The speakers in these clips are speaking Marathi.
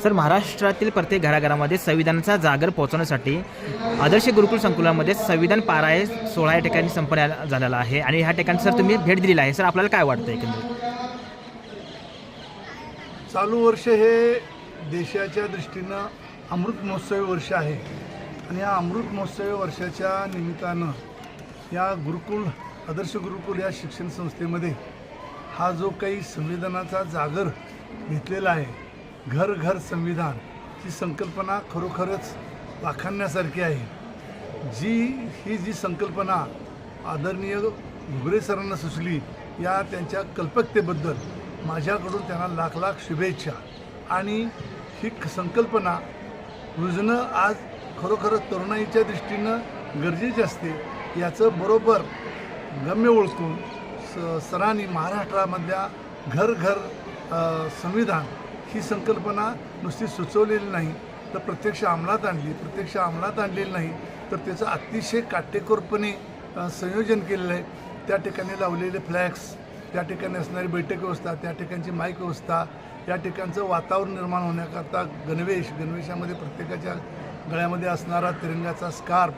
सर महाराष्ट्रातील प्रत्येक घराघरामध्ये संविधानाचा जागर पोहोचवण्यासाठी आदर्श गुरुकुल संकुलामध्ये संविधान पाराय सोळा या ठिकाणी संपन्न झालेला आहे आणि ह्या ठिकाणी सर तुम्ही भेट दिलेली आहे. सर आपल्याला काय वाटतं एकंदरीत? चालू वर्ष हे देशाच्या दृष्टीनं अमृत महोत्सवी वर्ष आहे. आणि या अमृत महोत्सवी वर्षाच्या निमित्तानं या गुरुकुल आदर्श गुरुकुल या शिक्षण संस्थेमध्ये हा जो काही संविधानाचा जागर घेतलेला आहे घर घर संविधान ही संकल्पना खरोखरच वाखाणण्यासारखी आहे. जी ही जी संकल्पना आदरणीय घुगरे सरांना सुचली या त्यांच्या कल्पकतेबद्दल माझ्याकडून त्यांना लाख लाख शुभेच्छा. आणि ही संकल्पना रुजणं आज खरोखरच तरुणाईच्या दृष्टीनं गरजेचे असते याचं बरोबर गम्य ओळखून स सरांनी महाराष्ट्रामधल्या घर घर संविधान ही संकल्पना नुसती सुचवलेली नाही तर प्रत्यक्ष अंमलात आणली. प्रत्यक्ष अंमलात आणलेली नाही तर त्याचं अतिशय काटेकोरपणे संयोजन केलेलं आहे. त्या ठिकाणी लावलेले फ्लॅग्स त्या ठिकाणी असणारी बैठक व्यवस्था त्या ठिकाणची माईक व्यवस्था या ठिकाणचं वातावरण निर्माण होण्याकरता गणवेश गणवेशामध्ये प्रत्येकाच्या गळ्यामध्ये असणारा तिरंगाचा स्कार्फ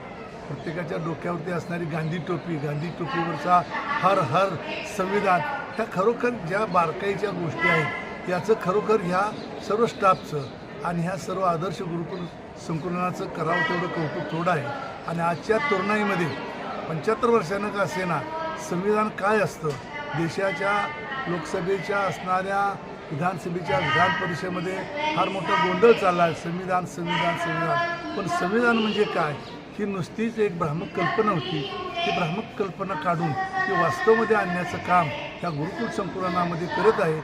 प्रत्येकाच्या डोक्यावरती असणारी गांधी टोपी गांधी टोपीवरचा हर हर संविधान ह्या खरोखर ज्या बारकाईच्या गोष्टी आहेत याचं खरोखर ह्या सर्व स्टाफचं आणि ह्या सर्व आदर्श गुरुकुल संकुलनाचं करावं तेवढं कौतुक थोडं आहे. आणि आजच्या तरुणाईमध्ये पंच्याहत्तर वर्षानं का असेना संविधान काय असतं? देशाच्या लोकसभेच्या असणाऱ्या विधानसभेच्या विधान परिषदेमध्ये फार मोठा गोंधळ चालला आहे संविधान संविधान संविधान. पण संविधान म्हणजे काय? ही नुसतीच एक भ्रामक कल्पना होती. ती भ्रामक कल्पना काढून ती वास्तवमध्ये आणण्याचं काम ह्या गुरुकुल संकुलनामध्ये करत आहे.